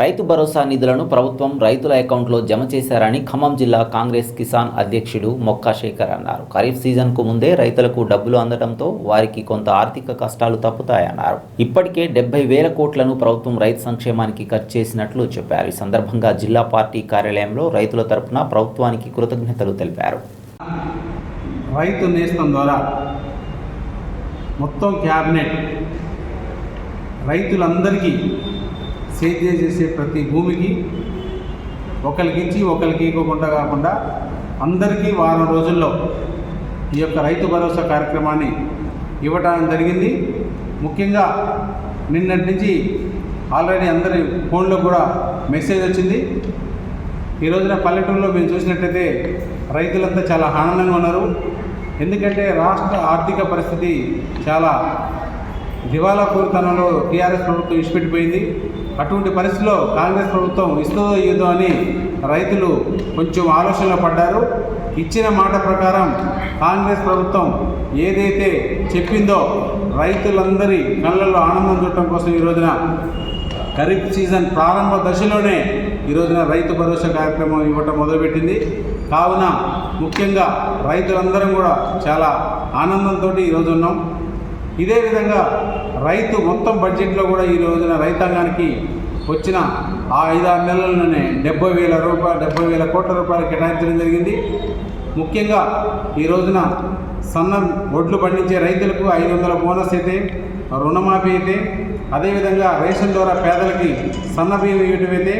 రైతు భరోసా నిధులను ప్రభుత్వం రైతుల అకౌంట్లో జమ చేశారని ఖమ్మం జిల్లా కాంగ్రెస్ కిసాన్ అధ్యక్షుడు మొక్కా శేఖర్ అన్నారు. ఖరీఫ్ సీజన్కు ముందే రైతులకు డబ్బులు అందడంతో వారికి కొంత ఆర్థిక కష్టాలు తప్పుతాయన్నారు. ఇప్పటికే డెబ్బై వేల కోట్లను ప్రభుత్వం రైతు సంక్షేమానికి ఖర్చు చేసినట్లు చెప్పారు. ఈ సందర్భంగా జిల్లా పార్టీ కార్యాలయంలో రైతుల తరపున ప్రభుత్వానికి కృతజ్ఞతలు తెలిపారు. రైతు నేస్తం ద్వారా మొత్తం క్యాబినెట్ రైతులందరికీ సేద్యం చేసే ప్రతి భూమికి ఒకరికి ఇచ్చి ఒకరికి ఇవ్వకుండా కాకుండా అందరికీ వారం రోజుల్లో ఈ యొక్క రైతు భరోసా కార్యక్రమాన్ని ఇవ్వటం జరిగింది. ముఖ్యంగా నిన్నటి నుంచి ఆల్రెడీ అందరి ఫోన్లో కూడా మెసేజ్ వచ్చింది. ఈ రోజున పల్లెటూరులో మేము చూసినట్టయితే రైతులంతా చాలా ఆనందంగా ఉన్నారు. ఎందుకంటే రాష్ట్ర ఆర్థిక పరిస్థితి చాలా దివాలా కోరితనంలో టీఆర్ఎస్ ప్రభుత్వం ఇచ్చిపెట్టిపోయింది అటువంటి పరిస్థితిలో కాంగ్రెస్ ప్రభుత్వం ఇస్తుందో ఇదో అని రైతులు కొంచెం ఆలోచనలో పడ్డారు. ఇచ్చిన మాట ప్రకారం కాంగ్రెస్ ప్రభుత్వం ఏదైతే చెప్పిందో రైతులందరి కళ్ళల్లో ఆనందం చూడటం కోసం ఈ రోజున ఖరీఫ్ సీజన్ ప్రారంభ దశలోనే ఈ రోజున రైతు భరోసా కార్యక్రమం ఇవ్వటం మొదలుపెట్టింది. కావున ముఖ్యంగా రైతులందరం కూడా చాలా ఆనందంతో ఈరోజు ఉన్నాం. ఇదే విధంగా రైతు మొత్తం బడ్జెట్లో కూడా ఈ రోజున రైతాంగానికి వచ్చిన ఆ ఐదు ఆరు నెలల్లోనే డెబ్బై వేల రూపాయలు డెబ్బై వేల కోట్ల రూపాయలు కేటాయించడం జరిగింది. ముఖ్యంగా ఈ రోజున సన్న ఒడ్లు పండించే రైతులకు ఐదు వందల బోనస్ అయితే రుణమాఫీ అయితే అదేవిధంగా రేషన్ ద్వారా పేదలకి సన్న బియ్యం ఇవ్వటం అయితే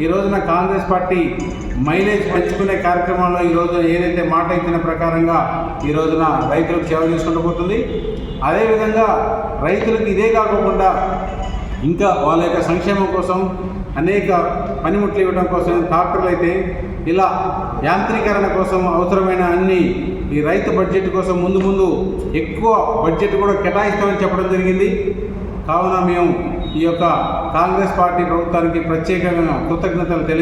ఈ రోజున కాంగ్రెస్ పార్టీ మైలేజ్ పెంచుకునే కార్యక్రమంలో ఈ రోజు ఏదైతే మాట ఇచ్చిన ప్రకారంగా ఈ రోజున రైతులకు సేవ చేసుకుంటూ పోతుంది. అదేవిధంగా రైతులకు ఇదే కాకుండా ఇంకా వాళ్ళ యొక్క సంక్షేమం కోసం అనేక పనిముట్లు ఇవ్వడం కోసం ట్రాక్టర్లు అయితే ఇలా యాంత్రీకరణ కోసం అవసరమైన అన్ని ఈ రైతు బడ్జెట్ కోసం ముందు ముందు ఎక్కువ బడ్జెట్ కూడా కేటాయిస్తామని చెప్పడం జరిగింది. కావున మేము ఈ యొక్క కాంగ్రెస్ పార్టీ ప్రభుత్వానికి ప్రత్యేకంగా కృతజ్ఞతలు తెలియ